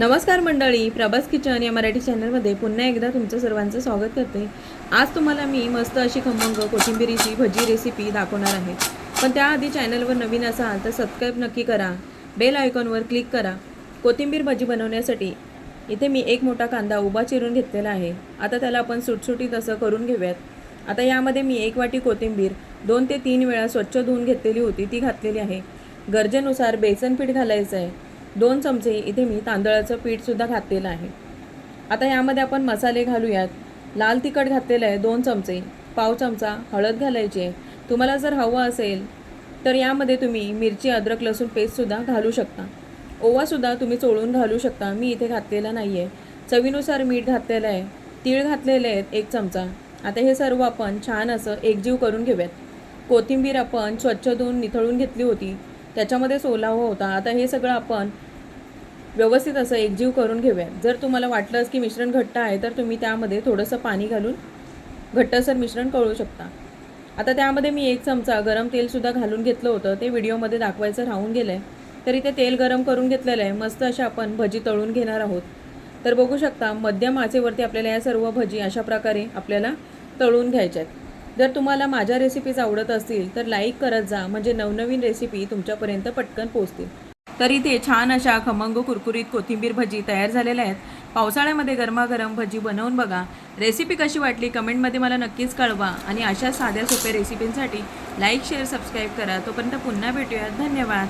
नमस्कार मंडळी प्रभास किचन या मराठी चॅनलमध्ये पुन्हा एकदा तुमचं सर्वांचं स्वागत करते. आज तुम्हाला मी मस्त अशी खमंग कोथिंबिरीची भजी रेसिपी दाखवणार आहे. पण त्याआधी चॅनलवर नवीन असाल तर सबस्क्राईब नक्की करा. बेल आयकॉनवर क्लिक करा. कोथिंबीर भजी बनवण्यासाठी इथे मी एक मोठा कांदा उभा चिरून घेतलेला आहे. आता त्याला आपण सुटसुटीत असं करून घेऊयात. आता यामध्ये मी एक वाटी कोथिंबीर दोन ते तीन वेळा स्वच्छ धुवून घेतलेली होती ती घातलेली आहे. गरजेनुसार बेसन पीठ घालायचं आहे दोन चमचे इथे मी तांदळाचं पीठसुद्धा घातलेलं आहे. आता यामध्ये आपण मसाले घालूयात. लाल तिखट घातलेलं आहे दोन चमचे. पाव चमचा हळद घालायची आहे. तुम्हाला जर हवं असेल तर यामध्ये तुम्ही मिरची अद्रक लसूण पेस्टसुद्धा घालू शकता. ओवासुद्धा तुम्ही चोळून घालू शकता. मी इथे घातलेला नाही आहे चवीनुसार मीठ घातलेलं आहे. तीळ घातलेले आहेत एक चमचा. आता हे सर्व आपण छान असं एकजीव करून घेऊयात. कोथिंबीर आपण स्वच्छ धुवून निथळून घेतली होती. त्याच्यामध्ये सोलावा होता. आता हे सगळं आपण व्यवस्थित असं एकजीव करून घेऊया. जर तुम्हाला वाटलंच की मिश्रण घट्ट आहे तर तुम्ही त्यामध्ये थोडंसं पाणी घालून घट्टसर मिश्रण कळू शकता. आता त्यामध्ये मी एक चमचा गरम तेलसुद्धा घालून घेतलं होतं. ते व्हिडिओमध्ये दाखवायचं राहून गेलं आहे तरी ते तेल गरम करून घेतलेलं आहे. मस्त अशा आपण भजी तळून घेणार आहोत. तर बघू शकता मध्यम आचेवरती आपल्याला या सर्व भजी अशा प्रकारे आपल्याला तळून घ्यायच्या आहेत. जर तुम्हाला माझ्या रेसिपीज आवडत असतील तर लाईक करत जा. म्हणजे नवनवीन रेसिपी तुमच्यापर्यंत पटकन पोहोचतील. तर इथे छान अशा खमंग कुरकुरीत कोथिंबीर भजी तयार झालेल्या आहेत. पावसाळ्यामध्ये गरमागरम भजी बनवून बघा. रेसिपी कशी वाटली कमेंटमध्ये मला नक्कीच कळवा. आणि अशा साध्या सोप्या रेसिपींसाठी लाईक शेअर सबस्क्राईब करा. तोपर्यंत पुन्हा भेटूयात. धन्यवाद.